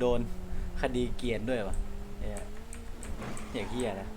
โดนคดีเกียนด้วยวะเนี่ยอย่างเฮียนะ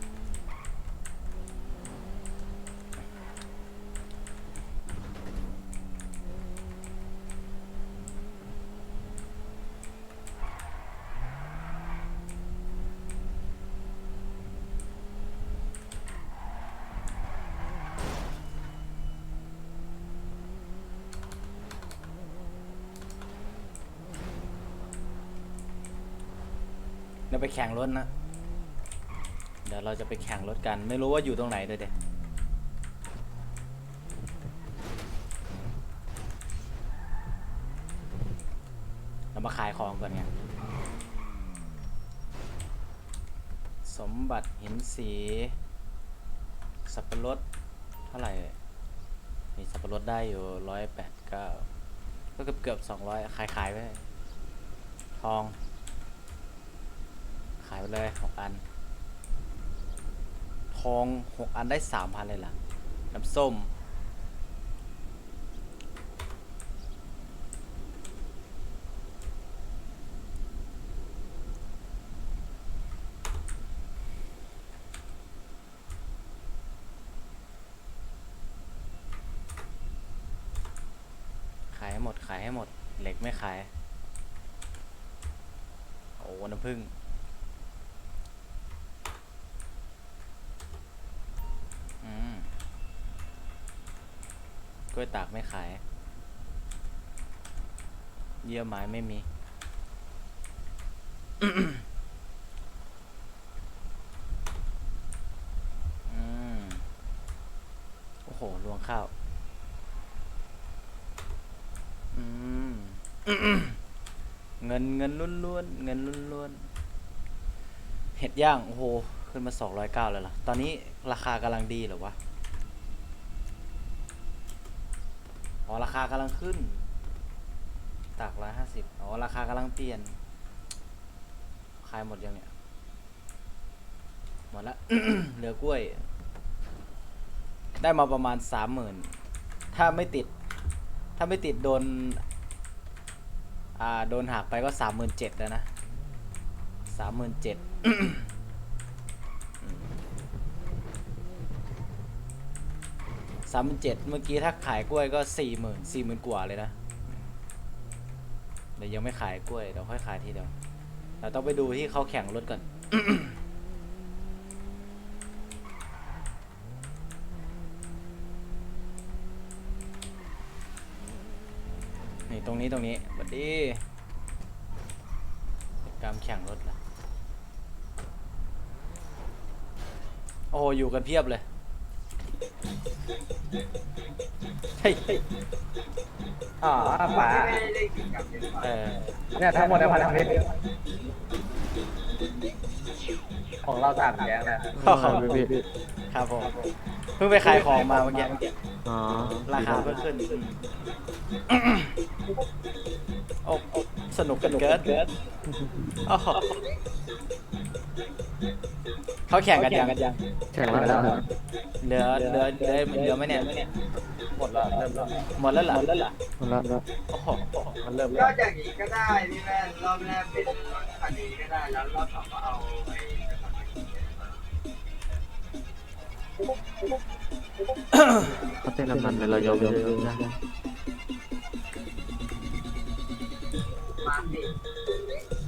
ไปแข่งรถนะ เดี๋ยวเราจะไปแข่งรถกัน ไม่รู้ว่าอยู่ตรงไหนด้วยเด็เรามาขายของก่อนไงสมบัติหินสี สับปะรดเท่าไหร่ มีสับปะรดได้อยู่ร้อยแปดเก้าก็เกือบเกือบสองร้อยขายขายไปทอง ไปเลยหกอัน ทองหกอันได้สามพันเลยล่ะ น้ำส้ม ขายให้หมด ขายให้หมด เหล็กไม่ขาย โอ้ น้ำผึ้ง วยตากไม่ขาย เยื่อไม้ไม่มี อืม โอ้โหรวงข้าว อืม เงินเงินล้วนๆ เงินล้วนๆ เห็ดย่าง โอ้โห ขึ้นมาสองร้อยเก้าแล้วล่ะ ตอนนี้ราคากำลังดีหรอวะ อ๋อราคากำลังขึ้นตากร้อยห้าสิบอ๋อราคากำลังเปลี่ยน ขายหมดยังเนี่ย หมดละ เหลือกล้วย ได้มาประมาณสามหมื่นถ้าไม่ติด ถ้าไม่ติดโดน อ่า โดนหักไปก็สามหมื่นเจ็ดแล้วนะสามหมื่นเจ็ด สามหมื่นเจ็ดเมื่อกี้ถ้าขายกล้วยก็สี่หมื่นสี่หมื่นกว่าเลยนะเดี๋ยวยังไม่ขายกล้วยเดี๋ยวค่อยขายทีเดียวเราต้องไปดูที่เขาแข่งรถก่อนนี่ตรงนี้ตรงนี้บัดดี้การแข่งรถละโอ้อยู่กันเพียบเลย เฮ้ยอ๋อป๋าเออเนี่ยทั้งหมดในพันธมิตรของเราสามแก๊งนะครับผมเพิ่งไปขายของมาเมื่อกี้อ๋อราคาเพิ่มขึ้นโอ้โอ้สนุกกันเกินโอ้โห เขาแข่งกันยังแข่งแล้วครับเหลือเหลือเหลือเหลือไหมเนี่ยหมดแล้วเริ่มแล้วหมดแล้วเหรอหมดแล้วแล้วโอ้โหมันเริ่มก็แล้วอย่างนี้ก็ได้พี่แม่รอบแรกเป็นคดีก็ได้แล้วรอบสองก็เอาไอ้เขาเต้นน้ำมันเลยเรายอมยอมยอมนะ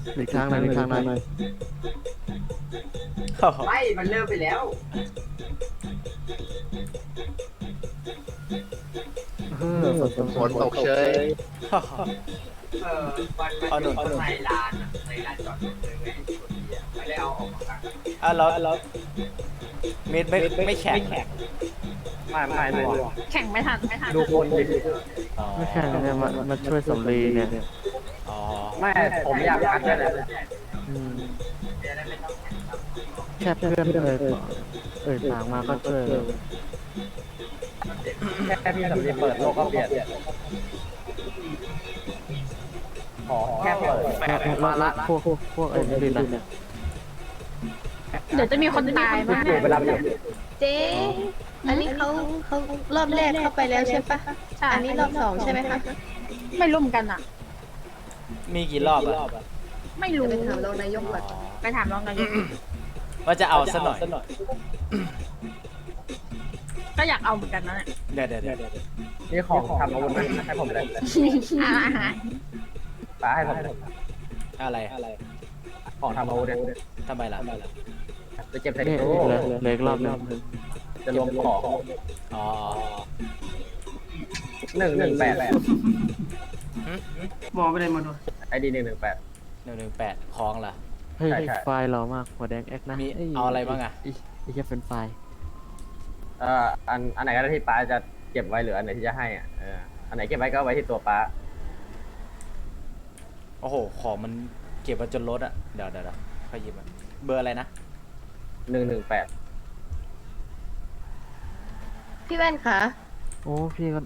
มาสิอีกทางหนึงอีกทางหนึงโอ้โหไม่มันเริ่มไปแล้ว เออฝนฝนตกเฉยโอ้โหเออมันมันอยู่ข้างในลานอะในลานจอดรถเลยเว้ยคนเดียวไม่ได้เอาออกมากันอะแล้วแล้วมิดไม่ไม่แข่ง ไม่ไม่หน่วงแข่งไม่ทันไม่ทันดูคนดิอ๋อไม่แข่งเนี่ยมามาช่วยสำลีเนี่ยอ๋อไม่ผมอยากคัดแค่นั้นอืมแค่เพื่อนเอ่ยเอ่ยปากมาก็ช่วยเลยแค่พี่สำลีเปิดโลกก็เปลี่ยนขอแค่เปิดแล้วแล้วแล้วพวกพวกพวกไอ้นี่นะเดี๋ยวจะมีคนตายมั้ยดูไปรับอยู่ เจ๊อันนี้เขาเขารอบแรกเข้าไปแล้วใช่ปะใช่อันนี้รอบสองใช่ไหมคะไม่ร่วมกันอะ มีกี่รอบอะไม่รู้ ไปถามรองนายกก่อนอ๋อไปถามรองนายกว่าจะเอาซะหน่อย ก็อยากเอาเหมือนกันนะเนี่ยเดี๋ยวเดี๋ยวเดี๋ยวนี่ของทำอาวุธไหมให้ผมเลยอ่าฮะป้าให้ผมอะไร ของทำอาวุธเนี่ยทำไมล่ะ จะเก็บใส่นี่ตู้เหลยเหลยรอบหนึงจะรวมของอ๋อหนึ่งหนึ่งแปดหมอไปเลยมาดูไอดีหนึ่งหนึ่งแปด หนึ่งหนึ่งแปดคลองล่ะ เฮ้ยใช่ใช่ ไฟล์เรามากหัวแดงแอคนะมีเอาอะไรบ้างอะไไอ้แค่เป็นไฟล์เอ่ออันอันไหนก็ได้ที่ป้าจะเก็บไว้หรืออันไหนที่จะให้อะเอออันไหนเก็บไว้ก็เอาไว้ที่ตัวป้าโอ้โห ของมันเก็บมาจนลดอะเดี๋ยวเดี๋ยวเดี๋ยวค่อยหยิบมาเบอร์อะไรนะ หนึ่งหนึ่งแปดพี่แว่นคะโอ้พี่ก็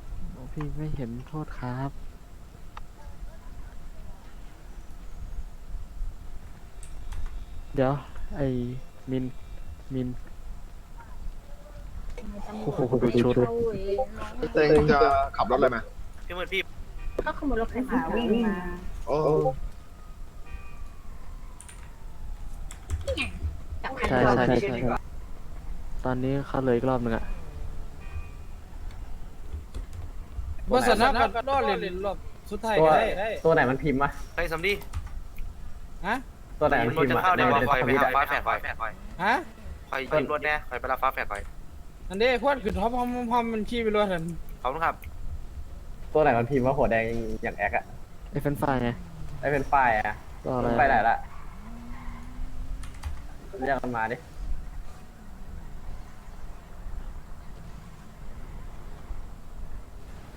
พี่ไม่เห็นโทษครับ เดี๋ยว ไอ้มินมิน โอ้โหชุด เตงจะขับรถอะไรมาก็ขโมยรถไฟฟ้าวิ่งมาโอ้ ใช่ใช่ใช่ตอนนี้เขาเลยอีกรอบหนึ่งอะบริษัทนับรอดเลยรอบสุดท้ายตัวก็ได้ ตัวไหนมันพิมพ์วะเฮ้ยสมดีฮะ ตัวไหนมันรถพิมจะพ์วะเข้าได้ว่าในคอยไปทวิตหาอะฟ้าแฝดคอยฮะ คอยยืมรถแน่คอยไปรับฟ้าแฝดคอยอันนี้พวดขึ้นท็อปพร้อมพร้อมมันขี่ไปรถหันขอบคุณครับตัวไหนมันพิมพ์ว่าหัวแดงอย่างแอคอะไอ้เฟรนไฟล์ไงไอเป็นไฟล์อะก็อะไรไปไหนละ เรียกมันมาดิ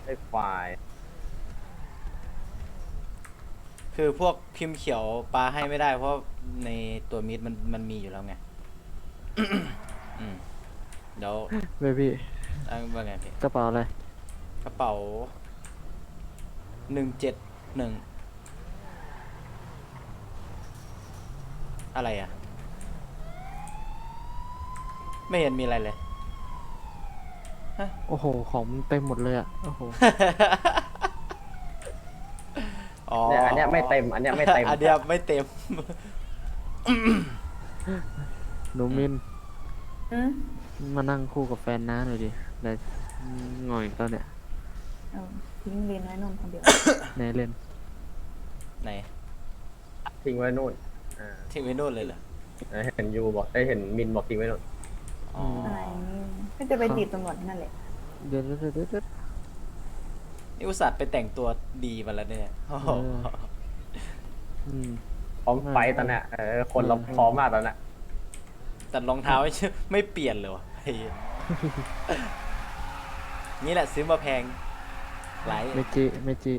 ไอไฟล์คือพวกพิมพ์เขียวปลาให้ไม่ได้ เพราะในตัวมิดมันมันมีอยู่แล้วไง อืมเดี๋ยวเบบี้เอาว่าไงพี่กระเป๋าอะไรกระเป๋าหนึ่งเจ็ดหนึ่งอะไรอะ ไม่เห็นมีอะไรเลย โอ้โห ของมันเต็มหมดเลยอะโอ้โห อ๋อเนี่ยอันเนี้ยไม่เต็ม อันเนี้ยไม่เต็มอันเนี้ยไม่เต็ม หนูมินมานั่งคู่กับแฟนน้าหน่อยดิแต่งอยก็เนี่ยทิ้งเรียนไว้นมคนเดียวในเล่น ไหนทิ้งไว้นู่นอ่าทิ้งไว้นู่นเลยเหรอเห็นยูบอกได้ยเห็นมินบอกทิ้งไว้นู่น อ๋อก็จะไปจีบตำรวจนั่นแหละเดี๋ยวเดี๋ยวเดี๋ยวเดี๋ยว นี่อุตส่าห์ไปแต่งตัวดีมาแล้วเนี่ยโอ้โหเออ อืม พร้อมไฟต์ตอนเนี้ยเออคนเราพร้อมมากตอนเนี้ยแต่รองเท้าไม่ไม่เปลี่ยนเลยวะไอ้เหี้ยนี่แหละซื้อมาแพงหลายเมจิเมจิ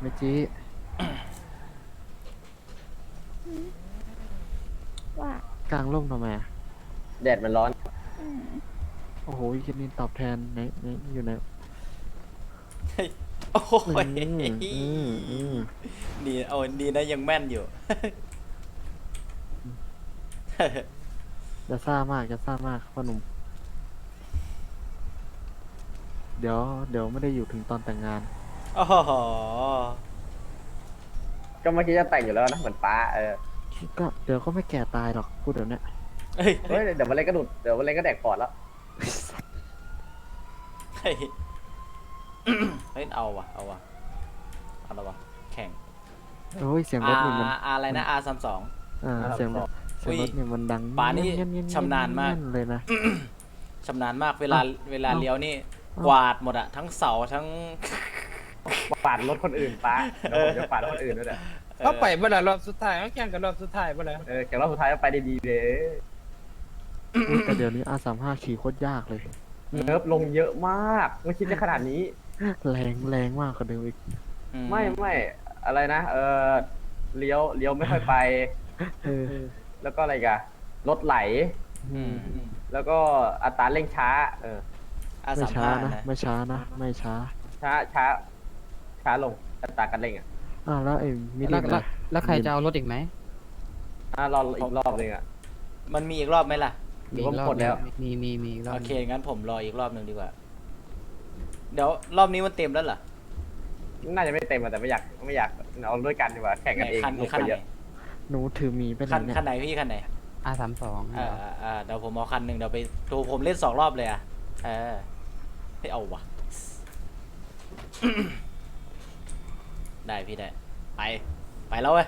เมจิว่ากลางร่มทำไมอะ แดดมันร้อน โอ้โหคิดนี่ตอบแทนไหนไหนอยู่ไหนเฮ้ยโอ้ยอืมอืมอืมดีโอ้ดีนะยังแม่นอยู่ จะซ่ามากจะซ่ามากพ่อหนุ่ม เดี๋ยวเดี๋ยวไม่ได้อยู่ถึงตอนแต่งงาน โอ้โหก็เมื่อกี้จะแต่งอยู่แล้วนะเหมือนป้าเออก็เดี๋ยวก็ไม่แก่ตายหรอกพูดเดี๋ยวเนี้ย เฮ้ยเฮ้ยเดี๋ยววันเล่นก็ดุดเดี๋ยววันเล่นก็แดกปอดแล้วเฮ้ยเฮ้ยเอาวะเอาวะเอาละวะแข่งโอ้ยเสียงรอาถนี่มันอะไรนะอาสามสอง อ่าเสียงรถเสียงรถนี่มันดังป่านนี้เงี้ยเงี้ยเงี้ยชำนาญมาก เงี้ยเลยนะ ชำนาญมากเวลาเวลาเอ้าเลี้ยวนี่เอ้ากวาดหมดอะทั้งเสาทั้งปาดรถคนอื่นป้าเดี๋ยวผมจะปาดรถคนอื่นด้วยแหละเขาไปเมื่อไหร่รอบสุดท้ายเขาแข่งกันรอบสุดท้ายเมื่อไหร่เออแข่งรอบสุดท้ายก็ไปดีๆเลย อุ๊ยแต่เดี๋ยวนี้ R35 ขี่โคตรยากเลยอืมเนิร์ฟลงเยอะมาก ไม่คิดจะขนาดนี้ แรงแรงมากกว่าเดิมอีกอืไม่ไม่อะไรนะ เออเลี้ยวเลี้ยวไม่ค่อยไป เออ แล้วก็อะไรอีกันรถไหล อืมแล้วก็อัตราเร่งช้า เออ อาไม่สามช้าห้านะ นะ ไม่ช้านะ ไม่ช้า ช้าช้า ช้าลงอัตราการเร่งอะอ้าวแล้วไอ้มิลแล้ลิวนแล้วแล้วใครจะเอารถอีกไหมอะรออีกรอบหนึงอะมันมีอีกรอบไหมล่ะ หรือว่าหมดแล้ว มีมีมีอีกรอบโอเคงั้นผมรออีกรอบหนึ่งดีกว่า เดี๋ยวรอบนี้มันเต็มแล้วเหรอน่าจะไม่เต็มอะแต่ไม่อยากไม่อยากเอาด้วยกันดีกว่าแข่งกันเองคันลงคันไปไหเยนอะหนูถือหมีไปไหนคันเนี่ยคันไหนพี่คันไหนอาสามสองอ่าอ่าอ่าเดี๋ยวผมเอาคันหนึ่งเดี๋ยวไปดูผมเล่นสองรอบเลยอะเออให้เอาวะ ได้พี่ได้ไปไปแล้วเว้ย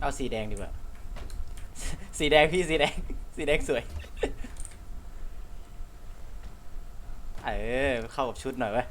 เอาสีแดงดีกว่า สีแดงพี่สีแดง สีแดงสวย เออ เข้ากับชุดหน่อยเว้ย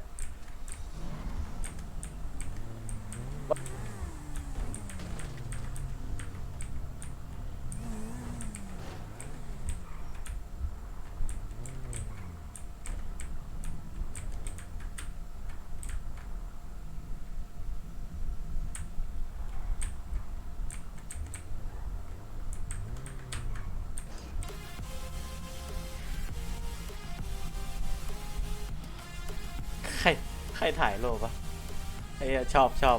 ชอบชอบ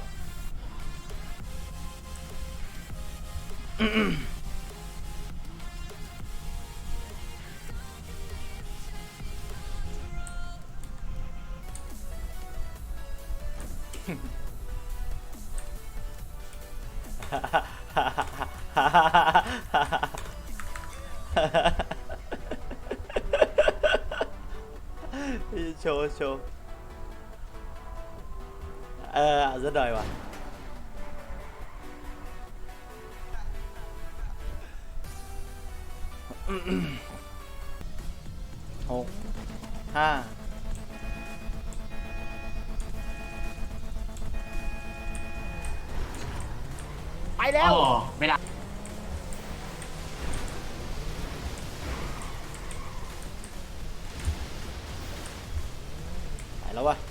ไป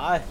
来。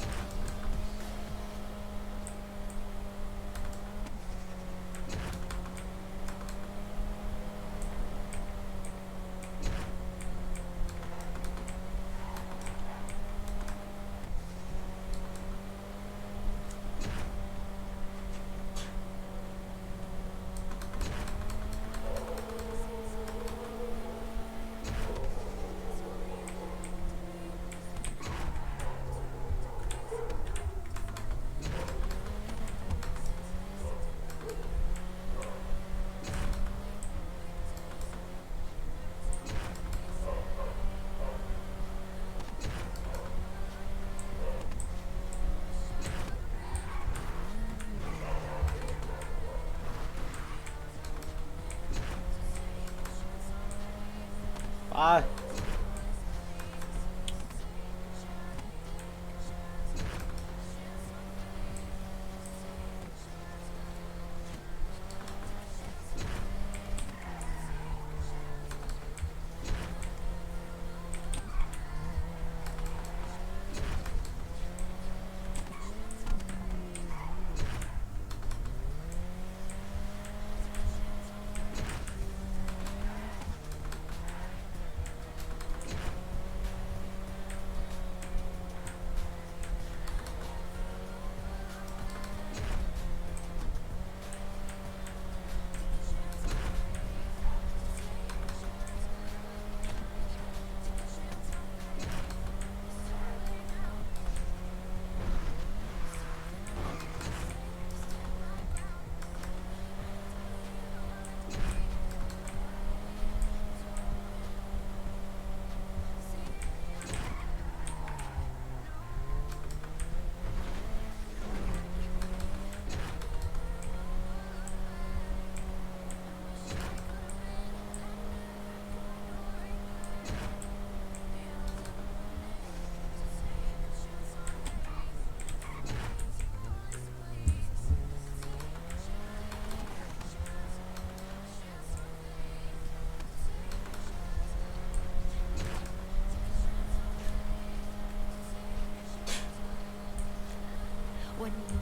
ไปอืม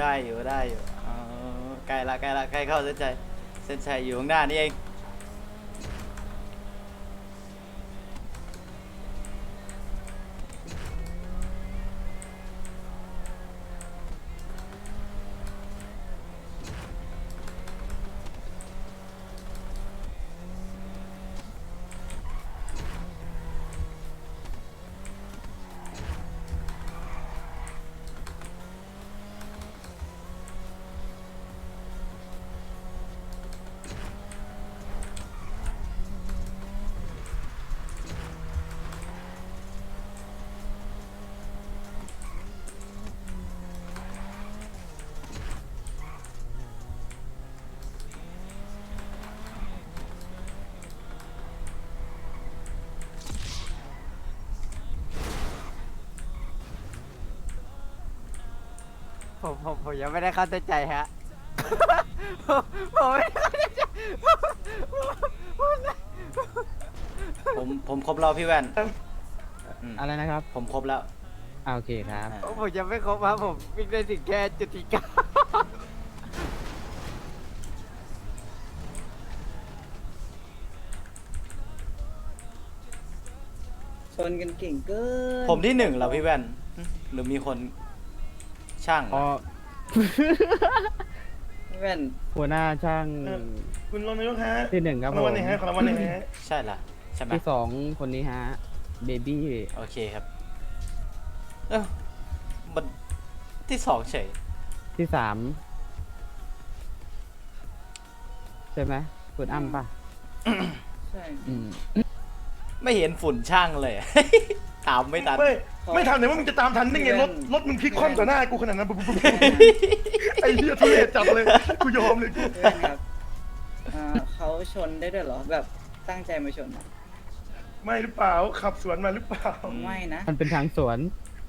ได้อยู่ได้อยู่เออใกล้ละใกล้ละใกล้เข้าเส้นชัยเส้นชัยอยู่ข้างหน้านี่เอง ผมผมผมยังไม่ได้เข้าใจฮะ ผมผมไม่ได้เข้าใจผมผมครบแล้วพี่แว่นมอะไรนะครับผมครบแล้วอ่าโอเคครับอ่าผมยังไม่ครบครับผมวิ่งได้ถึงแค่จุดที่เก้าชนกันเก่งเกินผมที่หนึ่งแล้วพี่แว่นหึหรือมีคน ช่างอ๋อ แว่น หัวหน้าช่างคุณรองนายกฮะที่หนึ่งครับขอผรางวัลมหน่อยฮะขอรางวัลหน่อยฮะใช่ละใช่ไหมที่สองคนนี้ฮะเบบี้โอเคครับ เออมันที่สองเฉยที่สามใช่ไหมคุณอ้ำป่ะใช่ อืมไม่เห็นฝุ่นช่างเลย ตามไม่ทัน ไม่ไม่ทันเลยว่ามึงจะตามทันได้ไงรถรถมึงพลิกคว่ำต่อหน้ากูขนาดนั้นปุ๊บปุ๊บปุ๊บไอ้เหี้ยทุเรศจัดเลยกูยอมเลยกูเพื่อนครับอ่าเขาชนได้ด้วยเหรอ แบบตั้งใจมาชนอะไม่หรือเปล่าขับสวนมาหรือเปล่า ไม่นะ มันเป็นทางสวน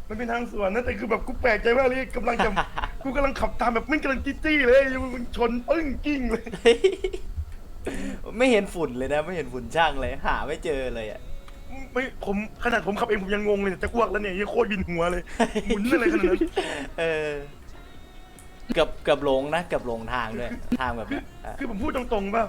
มันเป็นทางสวนนะแต่คือแบบกูแปลกใจมากเลยกำลังจะ กูกำลังขับตามแบบไม่งกำลังจี้ๆเลยอยู่มึงชนปึ้งกิ้งเลย ไม่เห็นฝุ่นเลยนะ ไม่เห็นฝุ่นช่างเลย หาไม่เจอเลยอะ ไม่ผมขนาดผมขับเองผมยังงงเลยเนี่ยจะอ้วกแล้วเนี่ยยังโคตรวินหัวเลยหมุนอะไรขนาดนั้นเออเกือบเกือบหลงนะเกือบหลงทางด้วยทางแบบเนี้ยอะคือผมพูดตรงๆว่า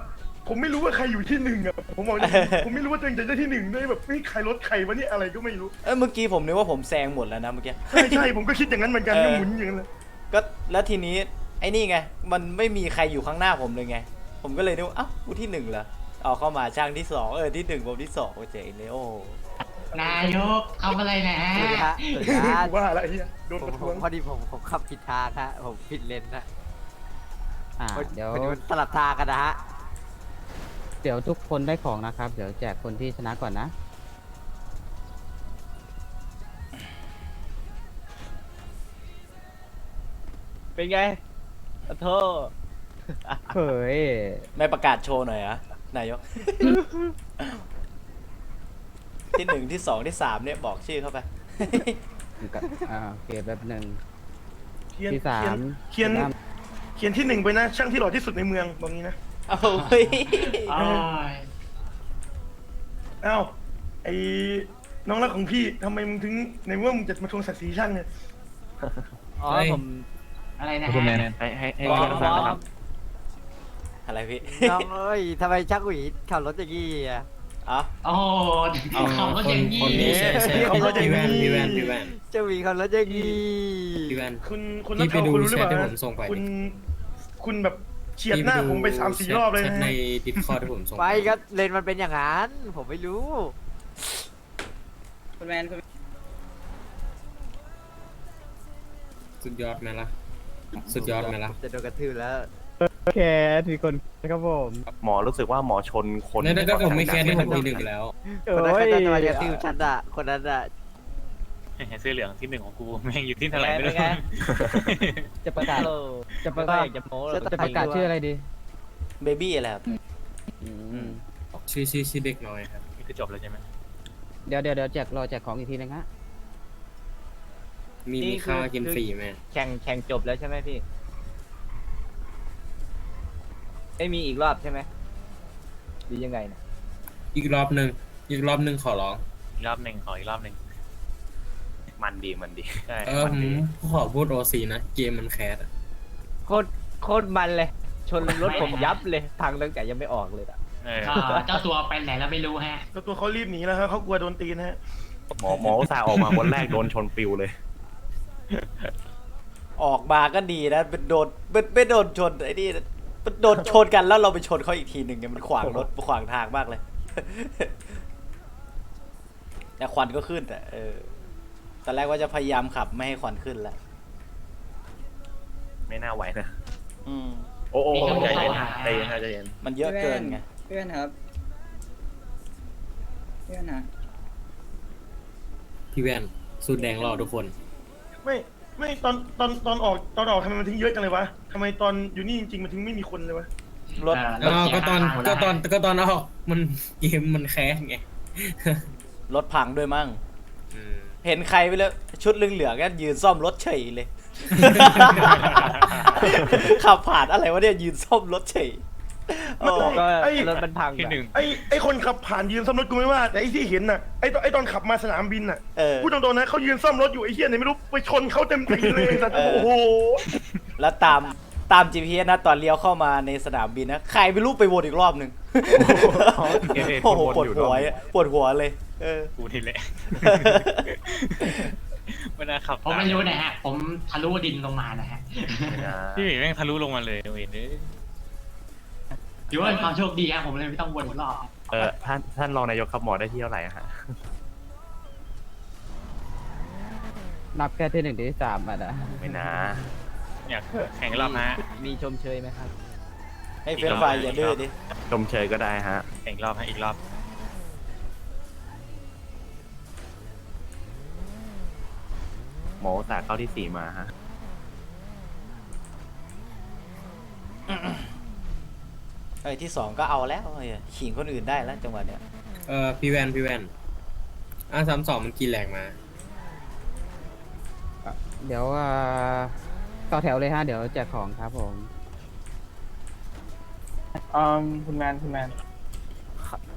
ผมไม่รู้ว่าใครอยู่ที่หนึ่งอะผมบอกเลยผมไม่รู้ว่าตัวเองจะได้ที่หนึ่งด้วยแบบนี่ใครรถใครวะเนี่ยอะไรก็ไม่รู้เอ้ยเมื่อกี้ผมนึกว่าผมแซงหมดแล้วนะเมื่อกี้ ใช่ใช่ผมก็คิดอย่างนั้นเหมือนกันเออก็หมุนอย่างนั้นเลย ก็แล้วทีนี้ไอ้นี่ไง มันไม่มีใครอยู่ข้างหน้าผมเลยไง ผมก็เลยนึกว่าอ้าวกูที่หนึ่งเหรอ เอาเข้ามาช่างที่สองเออที่หนึ่งผมที่สองโอ้เจ๋งเลยโอ้นายกทำอะไรนะสวัสดีฮะสวัสดีฮะว่าอะไรเฮียโดนผปมระผท้วมงพอดีผมผมขับผิดทางฮะผมผิดเลนนะอ่าเดี๋ยวพอดีมัน สลับทางกันนะฮะเดี๋ยวทุกคนได้ของนะครับ เดี๋ยวแจกคนที่ชนะก่อนนะ เป็นไงขอโทษเฮ้ย ไม่ประกาศโชว์หน่อยเหรอะ นายก ที่หนึ่งที่สองที่สามเนี่ยบอกชื่อเข้าไป กับอ่าโอเคแป๊บหนึ่งเขียนที่สามเขียนชะเขียนที่หนึ่งไปนะ ช่างที่หล่อที่สุดในเมืองบอกงี้นะเอาเฮ้ยโอ้ยอ้าวไอ้น้องรักของพี่ทำไมมึงถึงในเมื่อมึงจะมาทวงศักดิ์ศรีช่างเนี่ย อ๋อผมอะไรนะคุณแมฮะนให้ให้ให้บอช่วยกฟังบนะคอรับก อะไรพี่น้องเอ้ยทำไมชักหวีขับรถอย่างงี้อะ เอ๋อ โอ้โหเขาก็อย่างนี้คนนี้ใช่ใช่เขาก็จะมีเจ้าหวีขับรถอย่างงี้คุณคุณนักข่าวคุณรู้หรือเปล่านะคุณ คุณแบบเฉียดหน้าผมไปสามสี่รอบเลยนะดิสคอร์ที่ผมส่งไปก็เลนมันเป็นอย่างนั้น ผมไม่รู้ คุณแมนคุณสุดยอดไหมล่ะ สุดยอดไหมล่ะ จะโดนกระทืบแล้ว โอเคทีคนครับผมหมอรู้สึกว่าหมอชนคนนั่นก็ผมไม่แค่ที่ผมทีหนึ่งแล้วคนนั้นเขาจะมาจะติ้วฉันอะคนนั้นอะเสื้อเหลืองที่หนึ่งของกูแม่งอยู่ที่เท่าไหร่ไม่รู้จะประกาศจะประกาศจะโม้จะประกาศชื่ออะไรดีเบบี้อะไรครับอืมชื่อชื่อชื่อเด็กน้อยครับนี่คือจบแล้วใช่ไหมเดี๋ยวเดี๋ยวเดี๋ยวแจกรอแจกของอีกทีนึงฮะมีมีข้าวกินฟรีไหมแข่งแข่งจบแล้วใช่ไหมพี่ ไม่มีอีกรอบใช่ไหมหรือยังไงนะอีกรอบหนึ่งอีกรอบหนึ่งขอร้อง อีกรอบหนึ่งขออีกรอบหนึ่งมันดีมันดีใช่เออมันผมดีขอพูดโอซีนะ เกมมันแคสอะโคตรโคตรมันเลย ชนรถผมยับเลยพังตั้งแต่ยังไม่ออกเลยอะเออก็เจ้าตัวไปไหนแล้วไม่รู้ฮะ แล้วตัวเขารีบหนีแล้วครับเขากลัวโดนตีนฮะ หมอหมออุตสาห์ออกมาคนแรกโดนชนปิวเลย ออกมาก็ดีนะเป็นโดนเป็นไม่โดนชนไอ้นี่นะเป็น โดนชนกันแล้วเราไปชนเขาอีกทีหนึ่งเนี่ยมันขวางรถขวางทางมากเลย แต่ควันก็ขึ้นอะเออตอนแรกว่าจะพยายามขับไม่ให้ควันขึ้นแล้วไม่น่าไหวนะ อืม โอ้โอ้มีเครื่องใจมือเย็นหาใจเย็นใจเย็นมันเยอะเกินไงเพื่อนครับ เพื่อนนะพี่แวนสูตรแดงรอทุกคน ไม่ ไม่ตอนตอนตอนออกตอนออกทำไมมันถึงเยอะจังเลยวะทำไมตอนอยู่นี่จริงๆมันถึงไม่มีคนเลยวะรถอ๋อก็ตอนก็ตอนก็ตอนออกมันเกมมันแคสไงรถพังด้วยมั้งอืมเห็นใครไปแล้วชุดเหลืองๆก็ยืนซ่อมรถเฉยเลยขับผ่านอะไรวะเนี่ยยืนซ่อมรถเฉย โอ้ก็ไอ้รถมันพังที่หนึ่งไอ้ไอ้คนขับผ่านยืนซ่อมรถกูไม่ว่า แต่ไอ้ที่เห็นน่ะไอ้ตอนไอ้ตอนขับมาสนามบินน่ะเออ พูดตรงๆนะเขายืนซ่อมรถอยู่ไอ้เหี้ยไหนไม่รู้ไปชนเขาเต็มตีเลยไอ้สัตว์เออ โอ้โหแล้วตามตาม GPS นะตอนเลี้ยวเข้ามาในสนามบินนะใครไม่รู้ไปวนอีกรอบหนึ่งเห็นเห็นโอ้โหคนปวดอยู่หัวรอบอะปวดหัวเลย เออ กูนี่แหละไม่น่าขับผมไม่รู้นะฮะ ผมทะลุดินลงมานะฮะ พี่หมีแม่งทะลุลงมาเลยเวนเอ้ย ถือว่าเป็นความโชคดีฮะผมเลยไม่ต้องวนอีกรอบเออท่านท่านรองนายกครับหมอได้ที่เท่าไหร่อะฮะนับแค่ที่หนึ่งที่สามอะนะไม่นะ อยากแข่งรอบฮะ มีชมเชยไหมครับ ให้เฟรนช์ฟรายอย่าดื้อดิ ชมเชยก็ได้ฮะ แข่งรอบฮะอีกรอบ หมออุตสาห์เข้าที่สี่มาฮะ ไอ้ที่สองก็เอาแล้วเฮ้ยขิงคนอื่นได้แล้วจังหวะเนี้ยเออพี่แวนพี่แวนอาสามสองมันกินแรงมาเดี๋ยวอ่าต่อแถวเลยฮะ เดี๋ยวแจกของครับผม อืมคุณแมนคุณแมน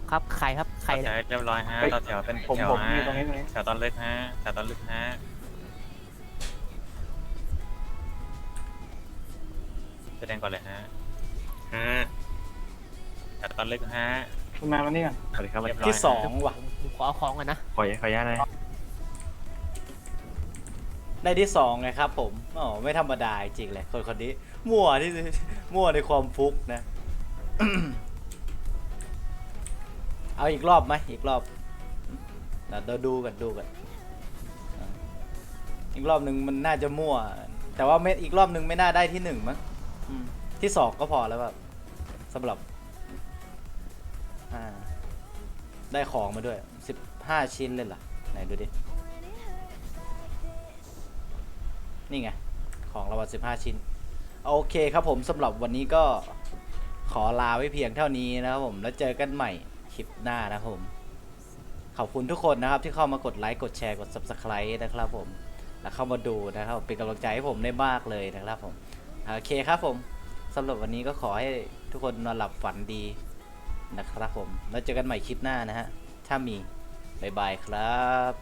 ครับใครครับใครต่อแถวเรียบร้อยฮะเฮ้ยต่อแถวเป็นผมแถวผมฮะอยู่ตรงนี้ตรงนี้แถวตอนลึกฮะแถวตอนลึกฮะแสดงก่อนเลยฮะฮะ แถวตอนลึกฮะคุณแมนมานี่ก่อนสวัสดีครับสวัสดีครับที่สองว่ะขอเอาของกันนะ ขอขออนุญาตหนะได้ที่สองไงครับผมอ๋อไม่ธรรมดาจริงเลย คนคนนี้ มั่วที่มั่วในความฟุกนะ เอาอีกรอบไหมอีกรอบเดี๋ยวเราดูกันดูกันอะอีกรอบหนึ่งมันน่าจะมั่ว แต่ว่าไม่อีกรอบหนึ่งไม่น่าได้ที่หนึ่งมั้งอืมที่สองก็พอแล้วแบบสำหรับ ได้ของมาด้วยสิบห้าชิ้นเลยเหรอไหนดูดิ นี่ไง ของรางวัล15 ชิ้น โอเคครับผมสำหรับวันนี้ก็ขอลาไว้เพียงเท่านี้นะครับผม แล้วเจอกันใหม่คลิปหน้านะครับผม ขอบคุณทุกคนนะครับที่เข้ามากดไลค์ กดแชร์ กด subscribe นะครับผม แล้วเข้ามาดูนะครับ เป็นกำลังใจให้ผมได้มากเลยนะครับผม โอเคครับผมสำหรับวันนี้ก็ขอให้ทุกคนนอนหลับฝันดี นะครับผม แล้วเจอกันใหม่คลิปหน้านะฮะ ถ้ามี บ๊ายบายครับ